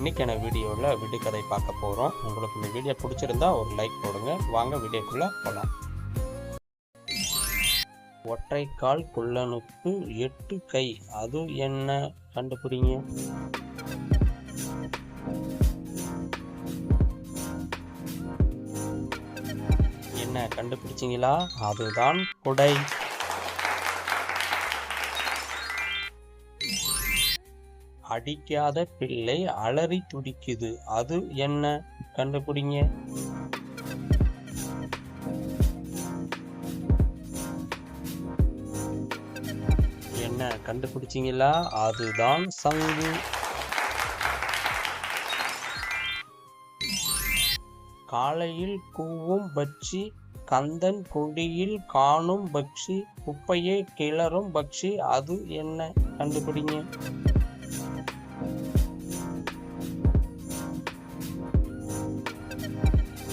இன்றைக்கான வீடியோவில் விடுகதை பார்க்க போகிறோம். உங்களுக்கு இந்த வீடியோ பிடிச்சிருந்தா ஒரு லைக் போடுங்க. வாங்க வீடியோக்குள்ளே போகலாம். ஒற்றைக்கால் குள்ளனுக்கு எட்டு கை. அது என்ன? கண்டுபிடிங்க. என்ன கண்டுபிடிச்சிங்களா? அதுதான் குடை. அடிக்காத பிள்ளை அலறி துடிக்குது. அது என்ன? கண்டுபிடிங்க. என்ன? கண்டுபிடிச்சிங்களா? அதுதான் சங்கு. காலையில் கூவும் பட்சி கந்தன் கொடியில் காணும் பக்ஷி குப்பையை கிளறும் பக்ஷி அது என்ன? கண்டுபிடிங்க.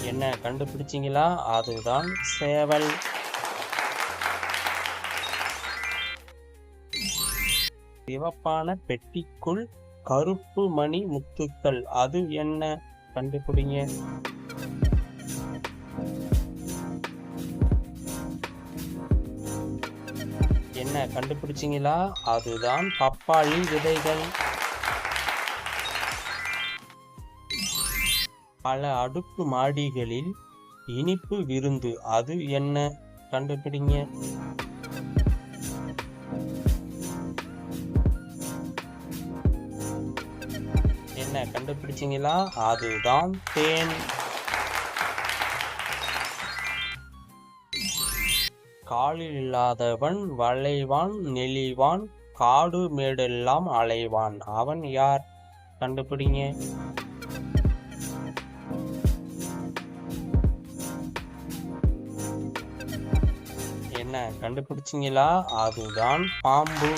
என்ன கண்டுபிடிச்சிங்களா? அதுதான் சேவல். சிவப்பான பெட்டிக்குள் கருப்பு மணி முத்துக்கள். அது என்ன? கண்டுபிடிங்க. என்ன கண்டுபிடிச்சிங்களா? அதுதான் பப்பாளி விதைகள். பல அடுக்கு மாடிகளில் இனிப்பு விருந்து. அது என்ன? கண்டுபிடிங்க. என்ன கண்டுபிடிச்சிங்களா? அதுதான் தேன். காலில் இல்லாதவன் வளைவான் நெளிவான் காடு மேடெல்லாம் அலைவான். அவன் யார்? கண்டுபிடிங்க. என்ன கண்டுபிடிச்சிங்களா? அதுதான் பாம்பு.